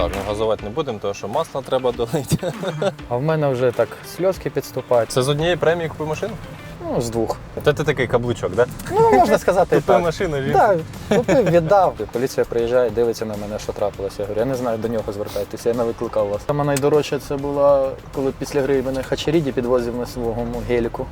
Так, ну газувати не будемо, тому що масло треба долити. А в мене вже так сльозки підступають. Це з однієї премії купив машину? Ну, з двох. Та ти такий каблучок, да? Ну, можна сказати, і Купив так. машину, він. Так, купив, віддав. Поліція приїжджає, дивиться на мене, що трапилося. Я говорю, я не знаю, до нього звертайтеся, я не викликав вас. Саме найдорожче це було, коли після гри мене Хачеріді підвозив на своєму геліку.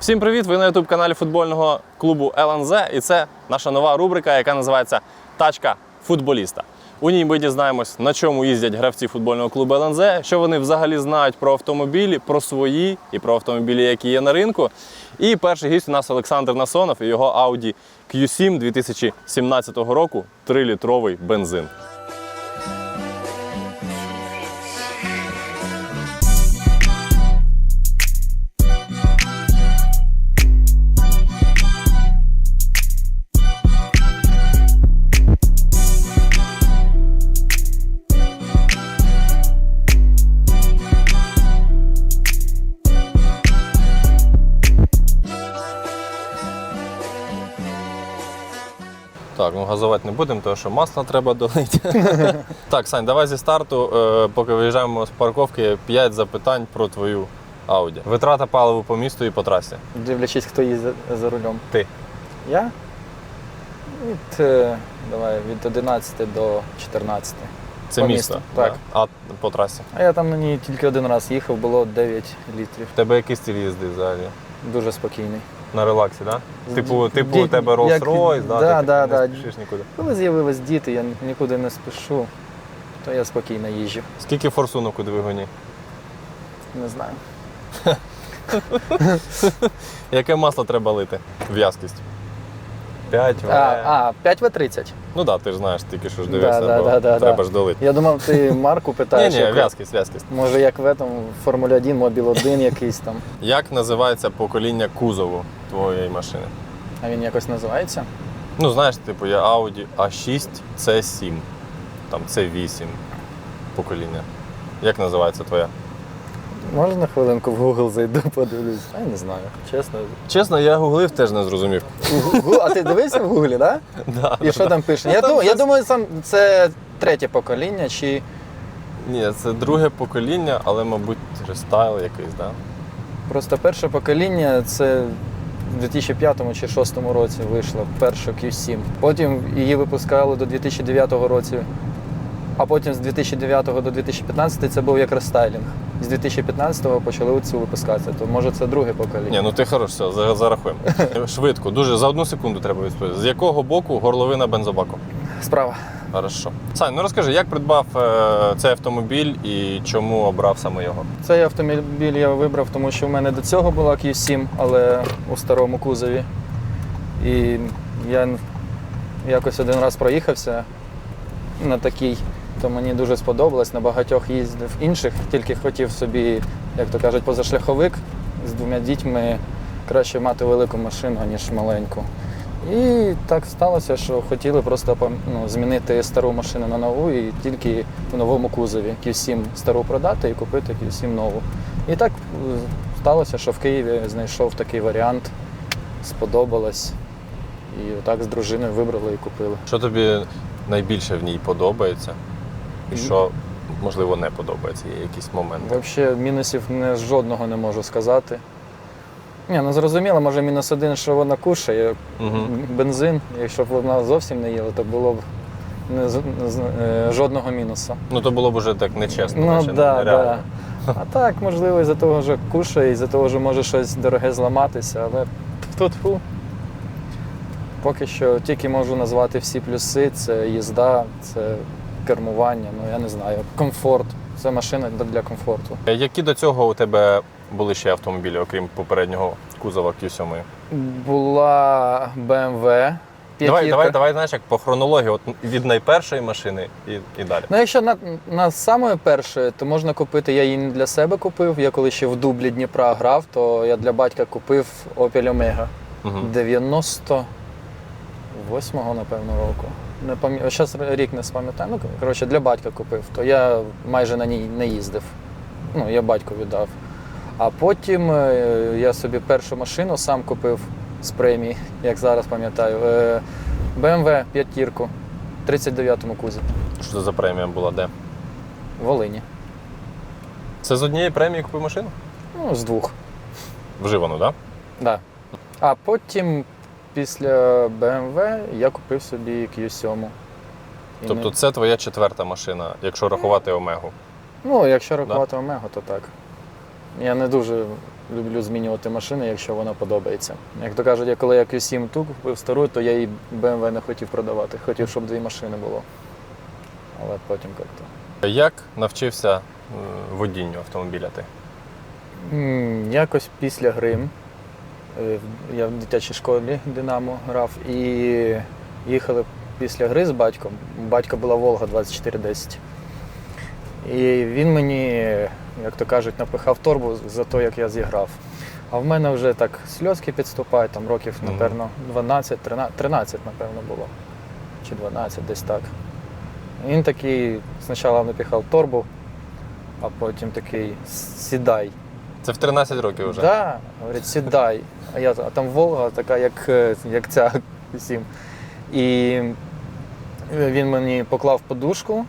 Всім привіт! Ви на youtube каналі футбольного клубу ЛНЗ, і це наша нова рубрика, яка називається Тачка футболіста. У ній ми дізнаємось, на чому їздять гравці футбольного клубу ЛНЗ, що вони взагалі знають про автомобілі, про свої і про автомобілі, які є на ринку. І перший гість у нас Олександр Насонов і його Audi Q7 2017 року 3-літровий бензин. Ну газувати не будемо, тому що масло треба долити. так, Сань, давай зі старту, е, поки виїжджаємо з парковки, 5 запитань про твою Audi. Витрата паливу по місту і по трасі. Дивлячись, хто їздить за рулем. Ти. Я? Від, е, давай, від 11 до 14. Це По місто. місту, так. А по трасі. А я там на ній тільки один раз їхав, було 9 літрів. В тебе який стиль їзди взагалі? Дуже спокійний. На релаксі, так? Да? Типу, типу у тебе Rolls-Royce, да? да, ти да, не да. спішиш нікуди. Коли з'явились діти, я нікуди не спішу, то я спокійно їжджу. Скільки форсунок у двигуні? Не знаю. Яке масло треба лити? В В'язкість. 5 В. А, а 5 в 30 Ну так, да, ти ж знаєш, тільки що ж дивився, да, бо да, да, треба да. ж долити. Я думав, ти марку питаєш. ні, яку. в'язкість, в'язкість. Може, як в этом Формулі 1, Мобіл 1 якийсь там. Як називається покоління кузову твоєї машини? А він якось називається? Ну, знаєш, типу, є Audi A6, C7, там C8 покоління. Як називається твоя? Можна хвилинку в Google зайду, подивлюсь. А я не знаю, чесно. Чесно, я гуглив, теж не зрозумів. Гу- А ти дивився в Гуглі, так? Да. І що там пише? Ну, Я, там думаю, я щось- думаю, сам це третє покоління, чи Ні, це друге покоління, але, мабуть, рестайл якийсь, да? просто перше покоління це в 2005 чи 2006 році вийшла перша Q7. Потім її випускали до 2009 році. А потім з 2009 до 2015 це був як рестайлінг. З 2015-го почали цю випускатися. То може це друге покоління. Ні, ну ти хорош, все, за- зарахуємо. Швидко, дуже за одну секунду треба відповісти. З якого боку горловина бензобаку? Справа. Хорошо. Сань, ну розкажи, як придбав е, цей автомобіль і чому обрав саме його? Цей автомобіль я вибрав, тому що в мене до цього була Q7, але у старому кузові. І я якось один раз проїхався на такій, то мені дуже сподобалось. На багатьох їздив інших, тільки хотів собі, як то кажуть, позашляховик з двома дітьми краще мати велику машину, ніж маленьку. І так сталося, що хотіли просто ну, змінити стару машину на нову і тільки в новому кузові Q7 стару продати і купити Q7 нову. І так е, сталося, що в Києві знайшов такий варіант, сподобалось. І отак з дружиною вибрали і купили. Що тобі найбільше в ній подобається? І що, можливо, не подобається? Є якісь моменти? Взагалі мінусів не, жодного не можу сказати. Ні, ну зрозуміло, може мінус один, що вона кушає. Угу. Бензин, якщо б вона зовсім не їла, то було б не, не е, жодного мінусу. Ну то було б уже так нечесно. Ну наче да, нереально. да. А так, можливо, із-за того, що кушає, із-за того, що може щось дороге зламатися, але тут фу. Поки що тільки можу назвати всі плюси: це їзда, це кермування, ну я не знаю, комфорт. Це машина для- комфорту. Які до цього у тебе були ще автомобілі, окрім попереднього кузова Q7? Була BMW. Давай, давай, давай, знаєш, як по хронології, от від найпершої машини і, і далі. Ну, якщо на, на саме перше, то можна купити. Я її не для себе купив. Я коли ще в дублі Дніпра грав, то я для батька купив Opel Omega Угу. 98-го, напевно, року. Не пам'ятаю, зараз рік не спам'ятаю. Ну, коротше, для батька купив, то я майже на ній не їздив. Ну, я батьку віддав. А потім е, я собі першу машину сам купив з премії, як зараз пам'ятаю. Е, BMW п'ятірку, 39-му кузі. Що це за премія була? Де? в Волині. Це з однієї премії купив машину? Ну, з двох. Вживану, так? Да. А потім, після BMW, я купив собі Q7. І Тобто не- це твоя четверта машина, якщо рахувати Омегу. Ну, якщо рахувати Омегу, то так. Я не дуже люблю змінювати машини, якщо вона подобається. Як то кажуть, я коли я Q7 ту купив стару, то я і BMW не хотів продавати. Хотів, щоб дві машини було. Але потім як-то. Як навчився водінню автомобіля ти? М, Якось після гри в- я в дитячій школі Динамо грав і їхали після гри з батьком. У батька була Волга 2410. І він мені, як то кажуть, напихав торбу за те, як я зіграв. А в мене вже так сльозки підступають, там років, напевно, 12, 13, 13, напевно, було. Чи 12, десь так. Він такий спочатку напихав торбу, а потім такий сідай. Це в 13 років вже. Да, говорить, сідай. А я а там Волга така, як, е, як ця сім. І він мені поклав подушку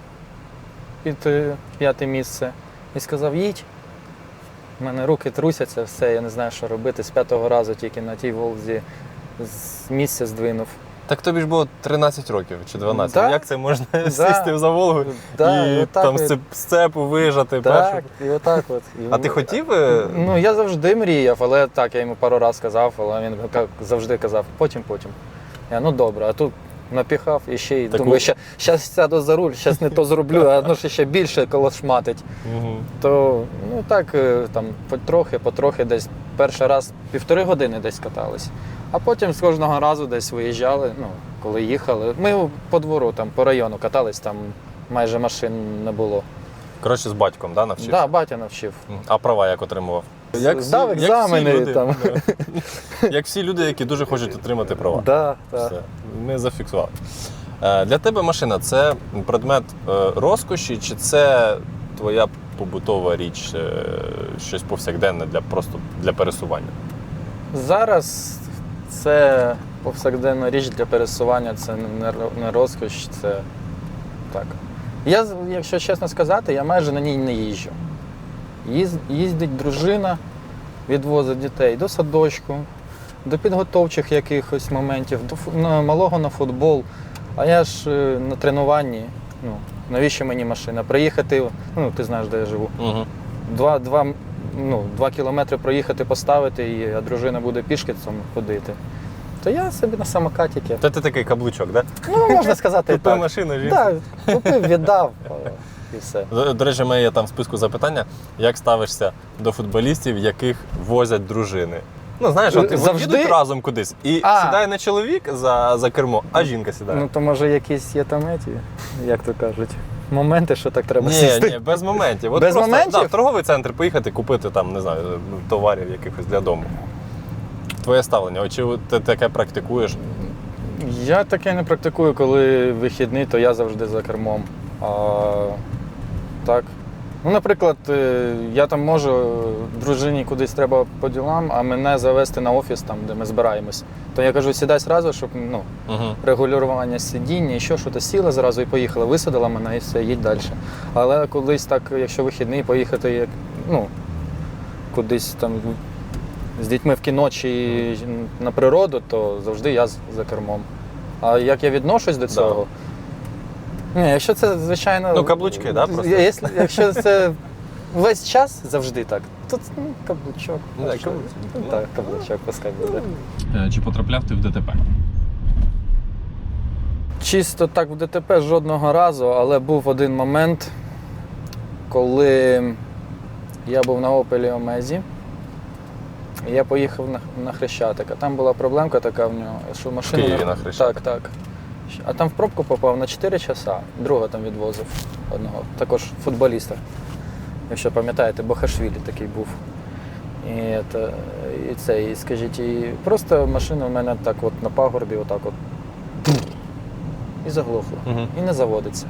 під е, п'яте місце і сказав: їдь. У мене руки трусяться, все, я не знаю, що робити. З п'ятого разу тільки на тій Волзі з місця здвинув. Так тобі ж було 13 років чи 12. Да. Як це можна Да. сісти за Волгу Да, і отак там от. сцеп- сцепу вижати Так, першу? і отак от. І А ти хотів? е, Ну, я завжди мріяв, але так, я йому пару разів казав, але він завжди казав, потім, потім. Я, ну добре, а тут напіхав і ще й Так думаю, що зараз сяду за руль, зараз не то зроблю, а ну ще, більше колошматить. Мгм. То ну так, е, там потрохи, потрохи десь перший раз півтори години десь катались. А потім з кожного разу десь виїжджали, ну, коли їхали. Ми по двору, там, по району катались, там майже машин не було. Коротше, з батьком, да, Так, да, батя навчив. А права як отримував? Здав всі екзамени, люди, там. да. як всі люди, які дуже хочуть отримати права. Да, да. Все, ми зафіксували. Е, Для тебе машина це предмет е, розкоші, чи це твоя побутова річ, е, щось повсякденне для просто для пересування? Зараз це повсякденна річ для пересування, це не не розкош, це так. Я, з- якщо чесно сказати, я майже на ній не їжджу. Їз- Їздить дружина, відвозить дітей до садочку, до підготовчих якихось моментів, до на, малого на футбол. А я ж е, на тренуванні. Ну, навіщо мені машина? Приїхати, ну ти знаєш, де я живу. Угу. Два, два, ну, два кілометри проїхати, поставити, і а дружина буде пішки цьому ходити. То я собі на самокатіки. Та ти такий каблучок, да? Ну, можна сказати, Купив так. машину, жінка. Так, купив, віддав е, і все. До, до речі, в мене є там в списку запитання, як ставишся до футболістів, яких возять дружини. Ну, знаєш, от Завжди- їдуть разом кудись. І А. сідає не чоловік за, за кермо, а жінка сідає. Ну, то може якісь є там еті, як то кажуть, моменти, що так треба ні, сісти. ні, без моментів. От Без просто, моментів? Да, в торговий центр поїхати, купити там, не знаю, товарів якихось для дому. Твоє ставлення, От чи ти таке практикуєш? Я таке не практикую, коли вихідний, то я завжди за кермом. А, так. Ну, наприклад, е, я там можу дружині кудись треба по ділам, а мене завести на офіс, там, де ми збираємось. То я кажу, сідай зразу, щоб ну, Угу. регулювання сидіння, і що, що то сіла зразу і поїхала, висадила мене і все, їдь далі. Але колись так, якщо вихідний, поїхати як, ну, кудись там з дітьми в кіно чи на природу, то завжди я за кермом. А як я відношусь до цього? Ні, якщо це, звичайно. Ну, каблучки, да, просто? Якщо, якщо це весь час завжди так, то ну, каблучок. Ну, так, каблучок. Ну, Так, каблучок пускай буде. Чи потрапляв ти в ДТП? Чисто так в ДТП жодного разу, але був один момент, коли я був на Опелі Омезі. і Я поїхав на, на Хрещатик, а там була проблемка така в нього, що машина. Києві на Хрещатик? Так, так. А там в пробку попав на 4 часа, друга там відвозив одного, також футболіста. Якщо пам'ятаєте, Бохашвілі такий був. І, це, і це, і скажіть, і просто машина в мене так от на пагорбі, отак от і заглохла. Угу. І не заводиться.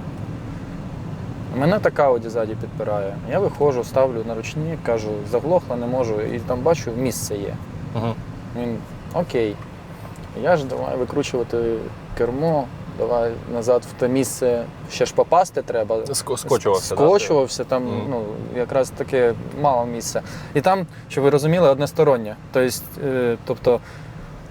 Мене така Ауді ззаді підпирає. Я виходжу, ставлю на ручні, кажу, заглохла, не можу, і там бачу, місце є. Угу. Він окей. Я ж давай викручувати кермо, давай назад в те місце ще ж попасти треба. Ско- скочувався, да, там Мгм. ну, якраз таке мало місця. І там, щоб ви розуміли, одностороннє. Тобто, е, тобто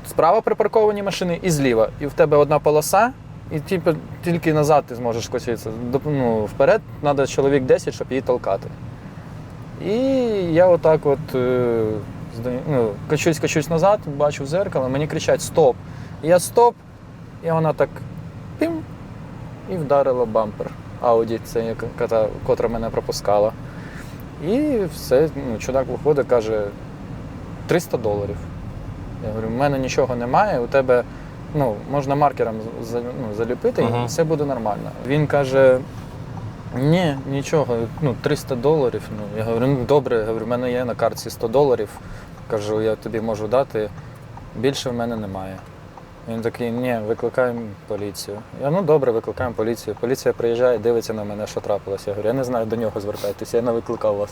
справа припарковані машини і зліва. І в тебе одна полоса, і типу, тільки назад ти зможеш скочитися. Ну, вперед треба чоловік 10, щоб її толкати. І я отак от е, ну, качусь, качусь назад, бачу в зеркало, мені кричать стоп. Я стоп, і вона так пім, і вдарила бампер. Ауді, це котра мене пропускала. І все, ну, чудак виходить, каже 300 доларів. Я говорю, в мене нічого немає, у тебе ну, можна маркером ну, заліпити, і все буде нормально. Він каже: ні, нічого, ну, 300 доларів. Ну, я говорю, ну добре, я говорю, в мене є на картці 100 доларів. Кажу, я тобі можу дати, більше в мене немає. Він такий, ні, викликаємо поліцію. Я ну добре, викликаємо поліцію. Поліція приїжджає, дивиться на мене, що трапилося. Я говорю, я не знаю, до нього звертайтеся, я не викликав вас.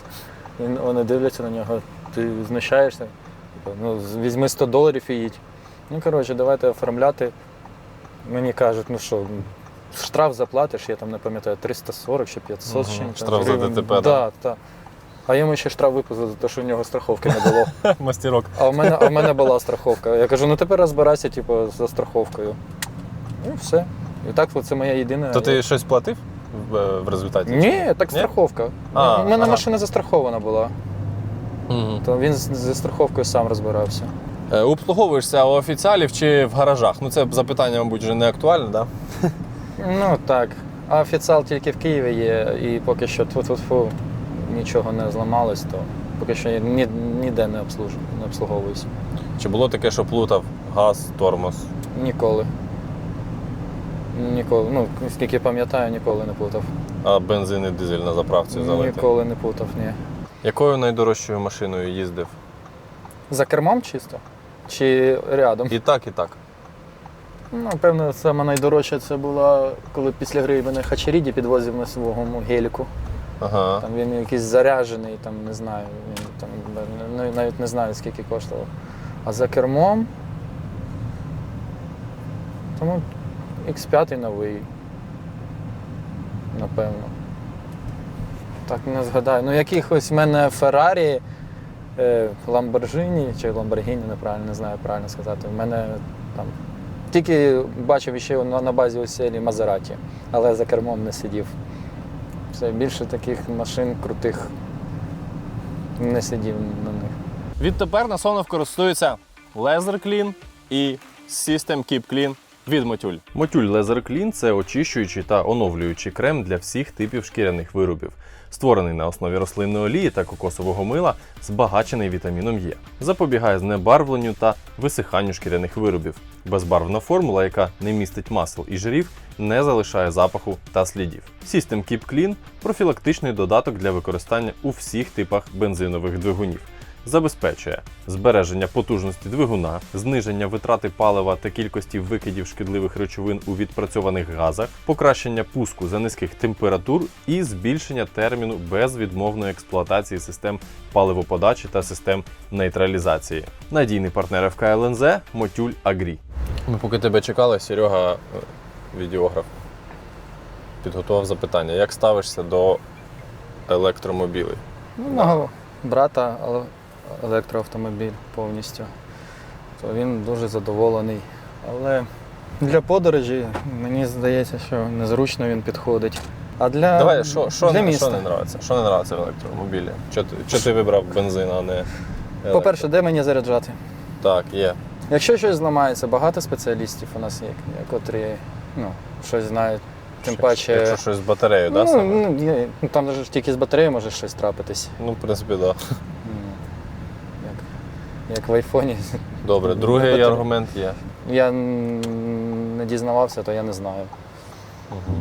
Він, вони дивляться на нього, ти знущаєшся? Типу, Ну, візьми 100 доларів і їдь. Ну, коротше, давайте оформляти. Мені кажуть, ну що, штраф заплатиш, я там не пам'ятаю, 340 чи 500 Мгм. чи. Штраф за. ДТП, да, так. А йому ще штраф виписали за те, що в нього страховки не було. Мастерок. А в мене, а в мене була страховка. Я кажу, ну тепер розбирайся, типу, за страховкою. І все. І так це моя єдина. То ти щось платив в, в результаті? Ні, так Ні? страховка. А, У мене ага. машина застрахована була, Мгм. то він з- зі страховкою сам розбирався. Е, Обслуговуєшся у офіціалів чи в гаражах? Ну це запитання, мабуть, вже не актуальне, так? Да? Ну так. А офіціал тільки в Києві є, і поки що тфу-тфу-тфу, нічого не зламалось, то поки що я ні, ніде не, обслужу, не обслуговуюсь. Чи було таке, що плутав газ, тормоз? Ніколи. Ніколи. Ну, скільки пам'ятаю, ніколи не плутав. А бензин і дизель на заправці залити? Ніколи не плутав, ні. Якою найдорожчою машиною їздив? За кермом чисто? Чи рядом? І так, і так. Ну, певно, саме найдорожча це була, коли після гри мене Хачаріді підвозив на своєму геліку. Ага. Там він якийсь заряджений, там не знаю, він там ну, навіть не знаю скільки коштував. А за кермом. Тому X5 новий. Напевно. Так не згадаю. Ну, якихось в мене Феррарі, Ламборджині чи Ламборгіні, неправильно не знаю правильно сказати. В мене там. Тільки бачив ще на базі оселі Мазераті, але за кермом не сидів. Все, більше таких машин крутих не сидів на них. Відтепер Насонов користується Laser Clean і System Keep Clean від Мотюль. Мотюль Laser Clean – це очищуючий та оновлюючий крем для всіх типів шкіряних виробів. Створений на основі рослинної олії та кокосового мила, збагачений вітаміном Е. Запобігає знебарвленню та висиханню шкіряних виробів. Безбарвна формула, яка не містить масел і жирів, не залишає запаху та слідів. System Keep Clean – профілактичний додаток для використання у всіх типах бензинових двигунів. Забезпечує збереження потужності двигуна, зниження витрати палива та кількості викидів шкідливих речовин у відпрацьованих газах, покращення пуску за низьких температур і збільшення терміну безвідмовної експлуатації систем паливоподачі та систем нейтралізації. Надійний партнер ФК ЛНЗ Мотюль Агрі. Ми поки тебе чекали, Серега, е, відеограф, підготував запитання. Як ставишся до електромобілей? Ну, мого брата але- електроавтомобіль повністю. То він дуже задоволений. Але для подорожі мені здається, що незручно він підходить. А для, Давай, що, що, для міста. що не нравиться? Що не нравиться в електромобілі? Що ти, ти вибрав бензин, а не. електро? По-перше, де мені заряджати? Так, є. Якщо щось зламається, багато спеціалістів у нас є, котрі ну, щось знають. Тим Якщо- паче. Якщо щось з батареєю, ну, да, саме? ну, є- ну, там же ж тільки з батареї може щось трапитись. Ну, в принципі, так. Да. Як, в айфоні. Добре, Ну, другий батарея. аргумент є. Я не дізнавався, то я не знаю. Угу.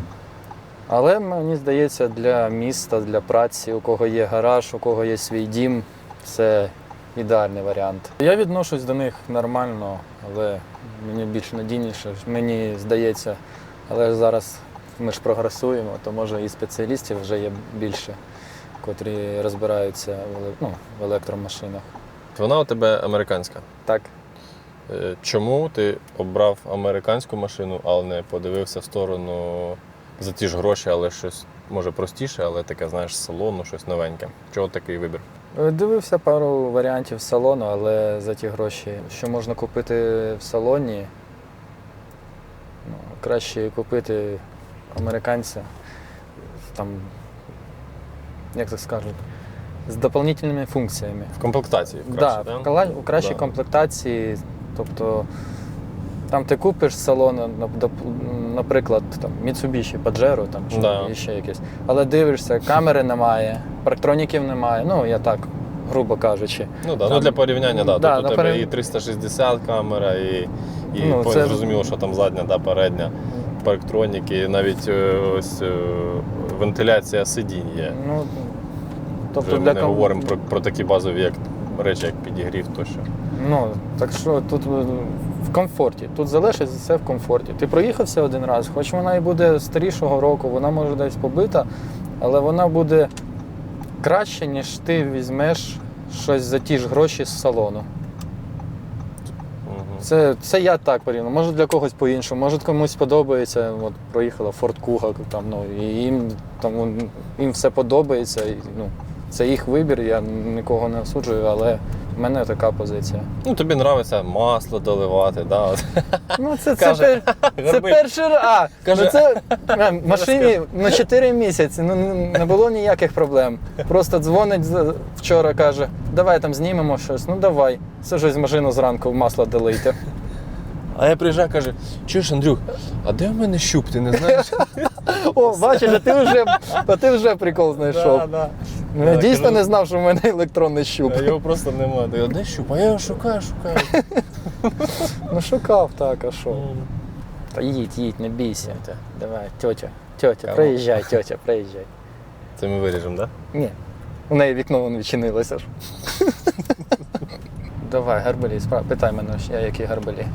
Але мені здається, для міста, для праці, у кого є гараж, у кого є свій дім, це ідеальний варіант. Я відношусь до них нормально, але мені більш надійніше, мені здається. Але зараз ми ж прогресуємо, то може і спеціалістів вже є більше, котрі розбираються в еле- ну, в електромашинах. Вона у тебе американська. Так, Е, Чому ти обрав американську машину, але не подивився в сторону за ті ж гроші, але щось може простіше, але таке, знаєш, з салону, щось новеньке. Чого такий вибір? Е, Дивився пару варіантів салону, але за ті гроші, що можна купити в салоні, ну, краще купити американця, там, як так скажуть, з доповнительними функціями. В комплектації Да, краще, в кала- у кращій Да. комплектації, тобто там ти купиш доп- наприклад, там, Mitsubishi Pajero там, чи Да. ще якесь. Але дивишся, камери немає, парктроніків немає. Ну, я так, грубо кажучи. Ну, да. ну для порівняння, да. Да, Тут у тебе і 360 камера, і, і Ну, це- зрозуміло, що там задня, да, передня, парктроніки, навіть е, ось е, вентиляція сидінь є. Ну, Тобто Вже для ми не ком- говоримо про, про такі базові як речі, як підігрів тощо. Ну, так що тут е, в комфорті. Тут залишиться все в комфорті. Ти проїхався один раз, хоч вона і буде старішого року, вона може десь побита, але вона буде краще, ніж ти візьмеш щось за ті ж гроші з салону. Це, це я так порівняно. Може для когось по-іншому, може комусь подобається. От проїхала Ford Kuga, там, ну, і їм, там, їм все подобається. І, ну, це їх вибір, я нікого не осуджую, але в мене така позиція. Ну, тобі подобається масло доливати, да? от. Ну, це, це, Каже, пер- це Гарбик. перший раз. А, Каже, ну це е, машині на 4 місяці. Ну не було ніяких проблем. Просто дзвонить з- вчора, каже, давай там знімемо щось. Ну давай. Сажусь в машину зранку в масло долийте. А я приїжджаю, каже, чуєш, Андрюх, а де в мене щуп, ти не знаєш? О, бачиш, а ти вже, а ти вже прикол знайшов. да. Ну, Я Так, дійсно ну- не знав, що в мене електронний щуп. А його просто немає. Я, де щуп? А я його шукаю, шукаю. Ну шукав так, а що? Та їдь, їдь, не бійся. Давай, тьотя, тьотя, Кого? приїжджай, тьотя, приїжджай. Це ми виріжемо, так? Ні. У неї вікно вон відчинилося ж. Давай, гарбелі, питай мене, я які гарбелі.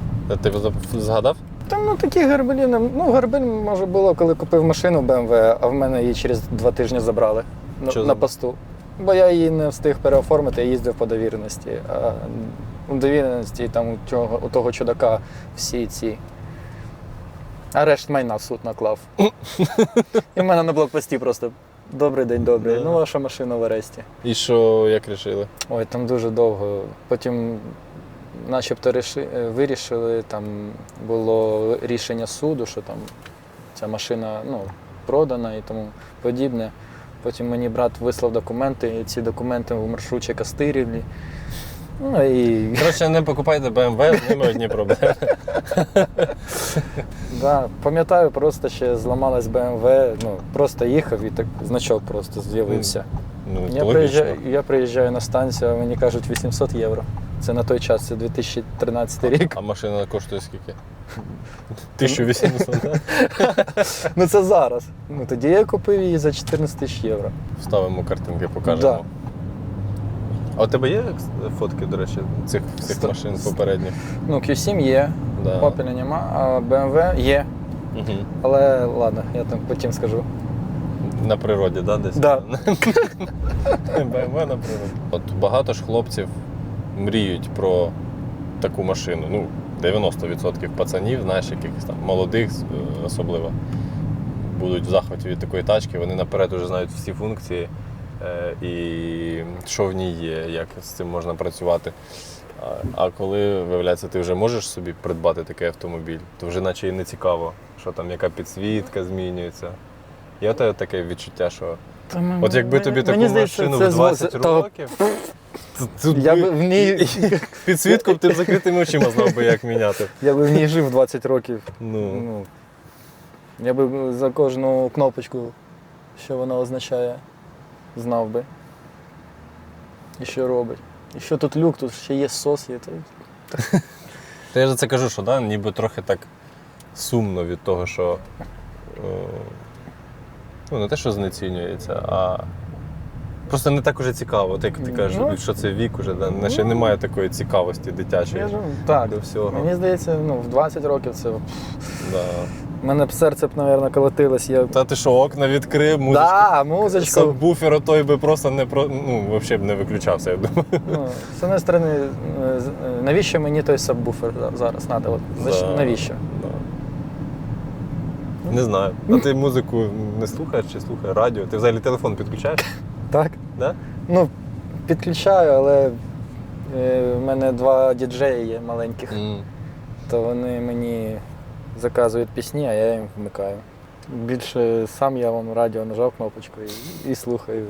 Ти згадав? Там ну такі гарбелі, не- ну гарбель може було, коли купив машину BMW, а в мене її через два тижні забрали на, Чого на забрали? посту. Бо я її не встиг переоформити, я їздив по довіреності. А у довіреності там у того, у того чудака всі ці. Арешт майна в суд наклав. І в мене на блокпості просто добрий день, добрий. Yeah. Ну, ваша машина в Аресті. І що, як рішили? Ой, там дуже довго. Потім, начебто, ріши- е, вирішили, там було рішення суду, що там ця машина ну, продана і тому подібне. Потім мені брат вислав документи, і ці документи в маршруті кастирівлі. Ну і Коротше, не покупайте BMW, з ними одні проблеми. да, пам'ятаю, просто ще зламалась BMW, ну, просто їхав і так значок просто з'явився. Ну, Я приїжджаю, я приїжджаю на станцію, а мені кажуть 800 євро. Це на той час, це 2013 рік. А машина коштує скільки? 1800, так? Ну це зараз. Ну тоді я купив її за 14 тисяч євро. Вставимо картинки, покажемо. Да. А у тебе є фотки, до речі, цих всіх Ста- машин ст- попередніх? Ну, Q7 є, Да. Opel нема, а BMW є. Угу. Але ладно, я там потім скажу. На природі, да, десь? Да. BMW на природі. От багато ж хлопців мріють про таку машину. Ну, 90% пацанів, знаєш, якихось там молодих е, особливо, будуть в захваті від такої тачки, вони наперед вже знають всі функції і що в ній є, як з цим можна працювати. А, коли, виявляється, ти вже можеш собі придбати такий автомобіль, то вже наче і не цікаво, що там яка підсвітка змінюється. Є тебе таке відчуття, що Та От якби тобі мені таку здається, машину в 20 воз- того- років, то тут Я би в ній, підсвітку б ти б закритими очима знав би, як міняти. я би в ній жив 20 років. Ну, Ну, я би за кожну кнопочку, що вона означає, знав би. І що робить. І що тут люк, тут ще є сос, є. то- то я за це кажу, що да, ніби трохи так сумно від того, що е, ну, не те, що знецінюється, а просто не так уже цікаво. От як ти кажеш, Ну, що це вік уже, да, ну, немає такої цікавості дитячої Я ж- так. до всього. Мені здається, ну, в 20 років це Да. У мене б серце б, мабуть, колотилось. Я... Та ти що, окна відкрив, музичку. Да, музичку. Сабвуфер той би просто не про ну, взагалі б не виключався, я думаю. Ну, з однієї сторони, е, е, навіщо мені той сабвуфер зараз треба? От, Да. навіщо? Не знаю. А ти музику не слухаєш чи слухаєш радіо? Ти взагалі телефон підключаєш? Так? Да? Ну, підключаю, але е, в мене два діджеї є маленьких, то вони мені заказують пісні, а я їм вмикаю. Більше сам я вам радіо нажав кнопочку і, і слухаю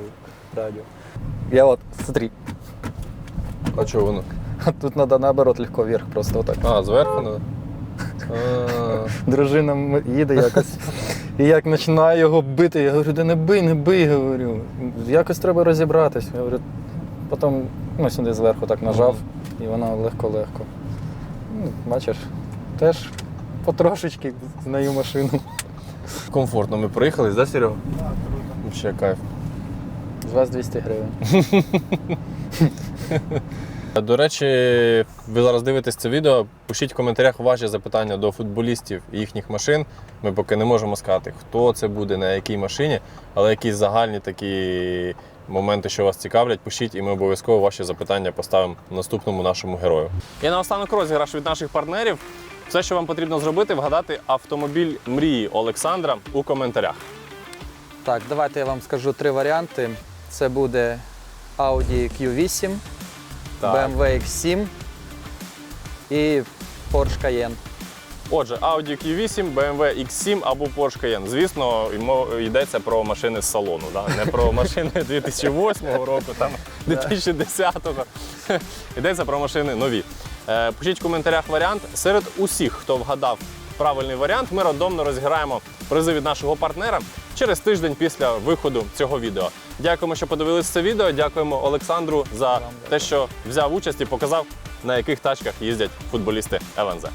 радіо. Я от, смотри, А чого воно? тут треба наоборот легко вверх, просто отак. А, зверху надо? Дружина їде якось. І як починаю його бити, я говорю, да не бий, не бий, говорю. Якось треба розібратись. Я говорю, потім ну, сюди зверху так нажав, і воно легко-легко. Ну, бачиш, теж потрошечки знаю машину. Комфортно ми проїхали, да, Серега? Ще кайф. З вас 200 гривень. До речі, ви зараз дивитесь це відео. Пишіть в коментарях ваші запитання до футболістів і їхніх машин. Ми поки не можемо сказати, хто це буде, на якій машині, але якісь загальні такі моменти, що вас цікавлять, пишіть, і ми обов'язково ваші запитання поставимо наступному нашому герою. І наостанок розіграш від наших партнерів. Все, що вам потрібно зробити, вгадати автомобіль мрії Олександра у коментарях. Так, давайте я вам скажу три варіанти. Це буде Audi Q8, BMW X7 і Porsche Cayenne. Отже, Audi Q8, BMW X7 або Porsche Cayenne. Звісно, йдеться про машини з салону, да? не про машини 2008 року, там 2010-го. Йдеться про машини нові. Е, Пишіть в коментарях варіант. Серед усіх, хто вгадав правильний варіант, ми рандомно розіграємо призи від нашого партнера через тиждень після виходу цього відео. Дякуємо, що подивилися це відео. Дякуємо Олександру за те, що взяв участь і показав, на яких тачках їздять футболісти ЛНЗ.